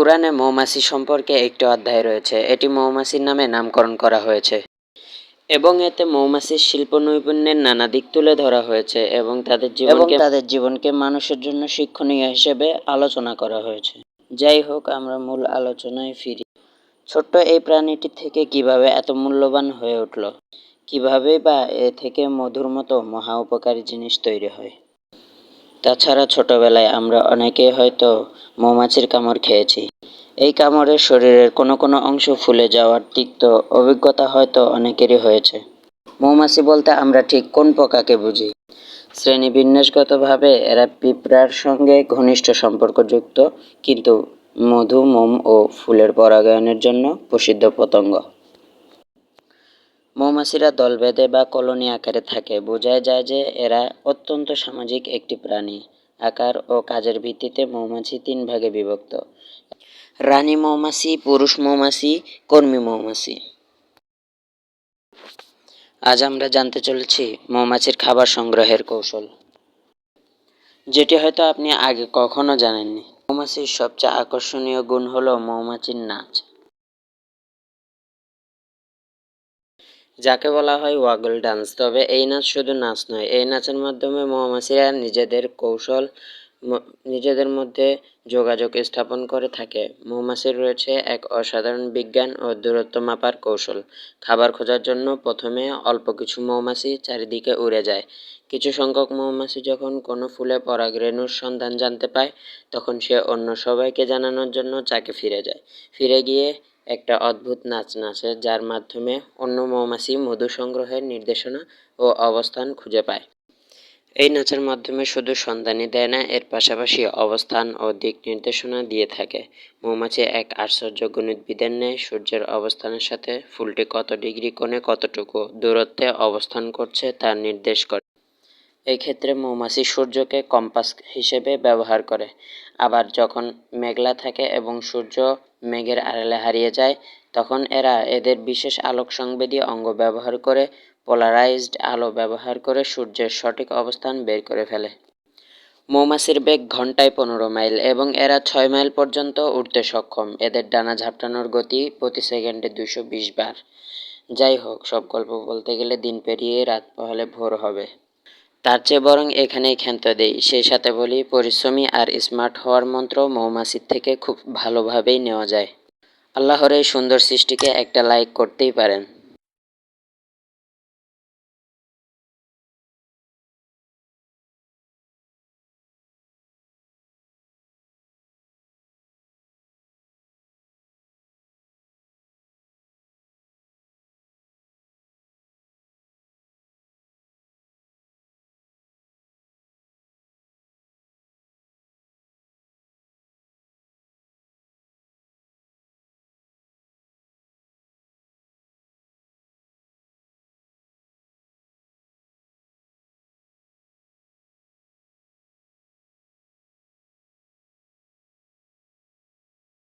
কোরআনে মৌমাছি সম্পর্কে একটি অধ্যায় রয়েছে। এটি মৌমাছির নামে নামকরণ করা হয়েছে এবং এতে মৌমাছির শিল্প নৈপুণ্যের নানা দিক তুলে ধরা হয়েছে এবং তাদের জীবনকে তাদের জীবনকে মানুষের জন্য শিক্ষণীয় হিসেবে আলোচনা করা হয়েছে। যাই হোক, আমরা মূল আলোচনায় ফিরি। ছোট্ট এই প্রাণীটি থেকে কীভাবে এত মূল্যবান হয়ে উঠল? কীভাবে বা এ থেকে মধুর মতো মহা উপকারী জিনিস তৈরি হয়? তাছাড়া ছোটবেলায় আমরা অনেকে হয়তো মৌমাছির কামড় খেয়েছি। এই কামড়ে শরীরের কোনো কোনো অংশ ফুলে যাওয়ার তিক্ত অভিজ্ঞতা হয়তো অনেকেরই হয়েছে। মৌমাছি বলতে আমরা ঠিক কোন পোকাকে বুঝি? শ্রেণীবিন্যাসগতভাবে এরা পিঁপড়ার সঙ্গে ঘনিষ্ঠ সম্পর্কযুক্ত, কিন্তু মধু, মোম ও ফুলের পরাগায়নের জন্য প্রসিদ্ধ পতঙ্গ। মৌমাছিরা দল বেঁধে বা কলোনি আকারে থাকে। বোঝায় যায় যে এরা অত্যন্ত সামাজিক একটি প্রাণী। আকার ও কাজের ভিত্তিতে মৌমাছি তিন ভাগে বিভক্ত। রানী মৌমাছি, পুরুষ মৌমাছি, কর্মী মৌমাছি। আজ আমরা জানতে চলেছি মৌমাছির খাবার সংগ্রহের কৌশল। যেটি হয়তো আপনি আগে কখনো জানেননি। মৌমাছির সবচেয়ে আকর্ষণীয় গুণ হলো মৌমাছির নাচ। যাকে বলা হয় ওয়াগল ডান্স। তবে এই নাচ শুধু নাচ নয়, এই নাচের মাধ্যমে মৌমাছিরা নিজেদের কৌশল নিজেদের মধ্যে যোগাযোগ স্থাপন করে থাকে। মৌমাছির রয়েছে এক অসাধারণ বিজ্ঞান ও দূরত্ব মাপার কৌশল। খাবার খোঁজার জন্য প্রথমে অল্প কিছু মৌমাছি চারিদিকে উড়ে যায়। কিছু সংখ্যক মৌমাছি যখন কোনো ফুলে পরাগরেণুর সন্ধান জানতে পায়, তখন সে অন্য সবাইকে জানানোর জন্য চাকে ফিরে যায়। ফিরে গিয়ে একটা অদ্ভুত নাচ নাচে, যার মাধ্যমে অন্য মৌমাছি মধু সংগ্রহের নির্দেশনা ও অবস্থান খুঁজে পায়। এই নাচের মাধ্যমে শুধু সন্ধানই দেয় না, এর পাশাপাশি অবস্থান ও দিক নির্দেশনা দিয়ে থাকে। মৌমাছি এক আশ্চর্য গণিতবিদের ন্যায় সূর্যের অবস্থানের সাথে ফুলটি কত ডিগ্রি কোণে কতটুকু দূরত্বে অবস্থান করছে তা নির্দেশ করে। এই ক্ষেত্রে মৌমাছি সূর্যকে কম্পাস হিসেবে ব্যবহার করে। আবার যখন মেঘলা থাকে এবং সূর্য মেঘের আড়ালে হারিয়ে যায়, তখন এরা এদের বিশেষ আলোক সংবেদী অঙ্গ ব্যবহার করে, পোলারাইজড আলো ব্যবহার করে সূর্যের সঠিক অবস্থান বের করে ফেলে। মৌমাছির বেগ ঘন্টায় পনেরো মাইল এবং এরা ছয় মাইল পর্যন্ত উঠতে সক্ষম। এদের ডানা ঝাপটানোর গতি প্রতি সেকেন্ডে দুশো বিশ বার। যাই হোক, সব গল্প বলতে গেলে দিন পেরিয়ে রাত পহলে ভোর হবে। তার চেয়ে বরং এখানেই ক্ষান্ত দেই। সেই সাথে বলি, পরিশ্রমী আর স্মার্ট হওয়ার মন্ত্র মৌমাছির থেকে খুব ভালোভাবেই নেওয়া যায়। আল্লাহর এই সুন্দর সৃষ্টিকে একটা লাইক করতেই পারেন।